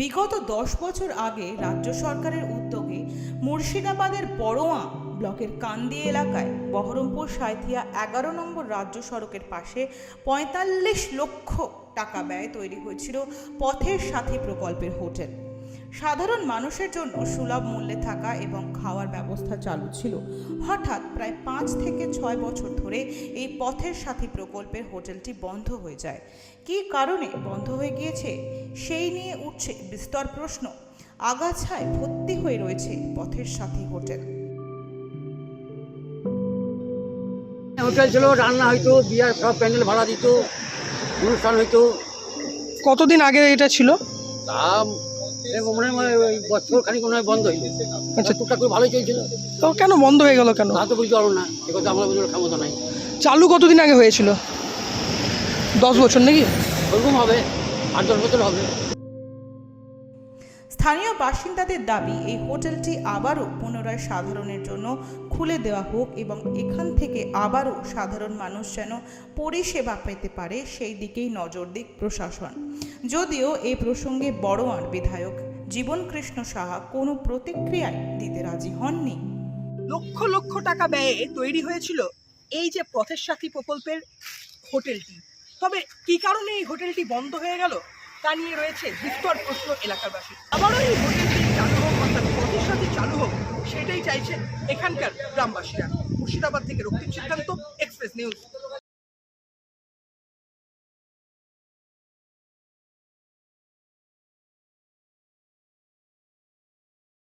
বিগত দশ বছর আগে রাজ্য সরকারের উদ্যোগে মুর্শিদাবাদের বড়োয়া ব্লকের কান্দি এলাকায় বহরমপুর সাঁইথিয়া এগারো নম্বর রাজ্য সড়কের পাশে পঁয়তাল্লিশ লক্ষ টাকা ব্যয় তৈরি হয়েছিল পথের সাথী প্রকল্পের হোটেল। সাধারণ মানুষের জন্য সুলভ মূল্যে থাকা এবং খাওয়ার ব্যবস্থা চালু ছিল। হঠাৎ প্রায় পাঁচ থেকে ছয় বছর ধরে এই পথের সাথী প্রকল্পের হোটেলটি বন্ধ হয়ে যায়। কী কারণে বন্ধ হয়ে গিয়েছে? সেই নিয়ে উঠছে বিস্তর প্রশ্ন। আগাছায় ভর্তি হয়ে রয়েছে পথের সাথী হোটেল। হোটেল ছিল রান্না হইতো বিয়ার সব প্যান্ডেল ভাড়া দিত অনুষ্ঠান হইতো। কতদিন আগে এটা ছিল? এরকম মনে হয় ওই বছর খানিক মনে হয় বন্ধ আচ্ছা। টুকটাক করে ভালোই চলছিল। তো কেন বন্ধ হয়ে গেল কেন? তা তো বুঝতে পারব না কথা আমরা বুঝতে ক্ষমতা নাই চালু কতদিন আগে হয়েছিল? দশ বছর নাকি? ওরকম হবে। আট দশ বছর হবে। স্থানীয় বাসিন্দাদের দাবি এই হোটেলটি আবারও পুনরায় সাধারণের জন্য খুলে দেওয়া হোক এবং এখান থেকে আবারও সাধারণ মানুষ যেন পরিষেবা পেতে পারে সেই দিকেই নজর দিক প্রশাসন। যদিও এই প্রসঙ্গে বড়োয়ার বিধায়ক জীবন কৃষ্ণ সাহা কোনো প্রতিক্রিয়ায় দিতে রাজি হননি। লক্ষ লক্ষ টাকা ব্যয়ে তৈরি হয়েছিল এই যে পথের সাথী প্রকল্পের হোটেলটি। তবে কি কারণে এই হোটেলটি বন্ধ হয়ে গেল তা নিয়ে রয়েছে বিস্তর প্রশ্ন এলাকাবাসী আবারও এই হোটেলটি চালু হোক অর্থাৎ প্রতিষ্ঠাতে চালু হোক, সেটাই চাইছেন এখানকার গ্রামবাসীরা। মুর্শিদাবাদ থেকে রক্তিম সিদ্ধান্ত এক্সপ্রেস নিউজ